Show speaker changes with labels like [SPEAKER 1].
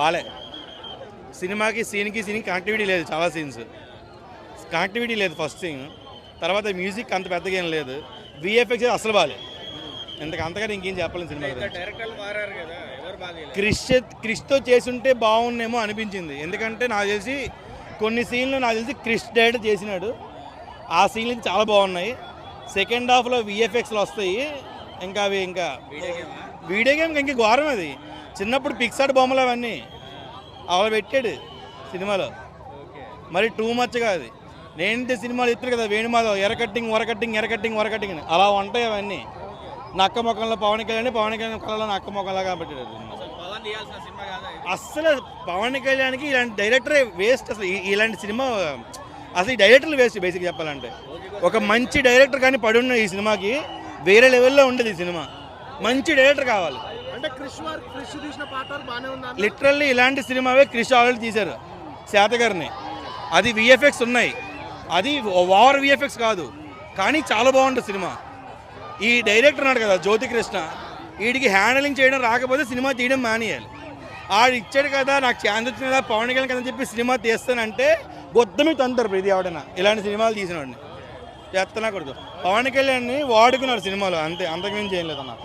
[SPEAKER 1] బాలే. సినిమాకి సీన్కి సీన్కి కనెక్టివిటీ లేదు చాలా సీన్స్. కనెక్టివిటీ లేదు ఫస్ట్ సీన్ తర్వాత మ్యూజిక్ అంత పెద్దగా ఏం లేదు. విఎఫ్ఎక్స్ అసలు బాలే. ఇంతకు అంతగా ఇంకేం చెప్పలేను సినిమా క్రిష్ క్రిష్తో చేసుంటే బాగుండేమో అనిపించింది. ఎందుకంటే నాకు తెలిసి కొన్ని సీన్లు నాకు తెలిసి క్రిష్ డైరెక్ట్ చేసినాడు. ఆ సీన్లు చాలా బాగున్నాయి. సెకండ్ హాఫ్లో విఎఫ్ఎక్స్లు వస్తాయి. ఇంకా అవి ఇంకా
[SPEAKER 2] వీడియో గేమ్
[SPEAKER 1] ఇంకా ఘోరం అది. చిన్నప్పుడు పిక్సార్డ్ బొమ్మలు అవన్నీ అలా పెట్టాడు సినిమాలో. మరి టూ మచ్గా అది. నేనంటే సినిమాలు ఎత్తురు కదా వేణుమాధవ్ ఎర కట్టింగ్ వర కట్టింగ్ ఎర కట్టింగ్ వర కట్టింగ్ అని. అలా ఉంటాయి అవన్నీ. నక్క మొక్కల్లో పవన్ కళ్యాణ్ పవన్ కళ్యాణ్ కళలో నక్క అది. సినిమా.
[SPEAKER 2] అసలు పవన్ కాదా
[SPEAKER 1] కళ్యాణ్కి ఇలాంటి డైరెక్టరే వేస్ట్ అసలు. ఇలాంటి సినిమా అసలు ఈ డైరెక్టర్లు వేస్ట్ బేసిక్ చెప్పాలంటే. ఒక మంచి డైరెక్టర్ కానీ పడున్న ఈ సినిమాకి వేరే లెవెల్లో ఉండేది ఈ సినిమా. మంచి డైరెక్టర్ కావాలి.
[SPEAKER 3] క్రిష్ క్రిష్ తీసిన పాట వరకు బాగానే ఉందా
[SPEAKER 1] లిటరల్లీ ఇలాంటి సినిమావే క్రిష్ ఆల్రెడీ తీశారు శాతగారిని అది విఎఫ్ఎక్స్ ఉన్నాయి. అది ఓవర్ విఎఫ్ఎక్స్ కాదు కానీ చాలా బాగుంటుంది సినిమా. ఈ డైరెక్టర్ ఉన్నాడు కదా జ్యోతి కృష్ణ వీడికి హ్యాండిలింగ్ చేయడం రాకపోతే సినిమా తీయడం మానేయాలి. ఆడు ఇచ్చాడు కదా నాకు ఛాన్స్ వచ్చింది కదా పవన్ కళ్యాణ్ కదా అని చెప్పి సినిమా తీస్తానంటే గొద్దమి తొందరు ప్రతి ఎవడైనా ఇలాంటి సినిమాలు తీసినవాడిని. చేస్తున్నా కొడుకు పవన్ కళ్యాణ్ని వాడుకున్నాడు సినిమాలో అంతే అంతకుమించి ఏం లేదన్నా.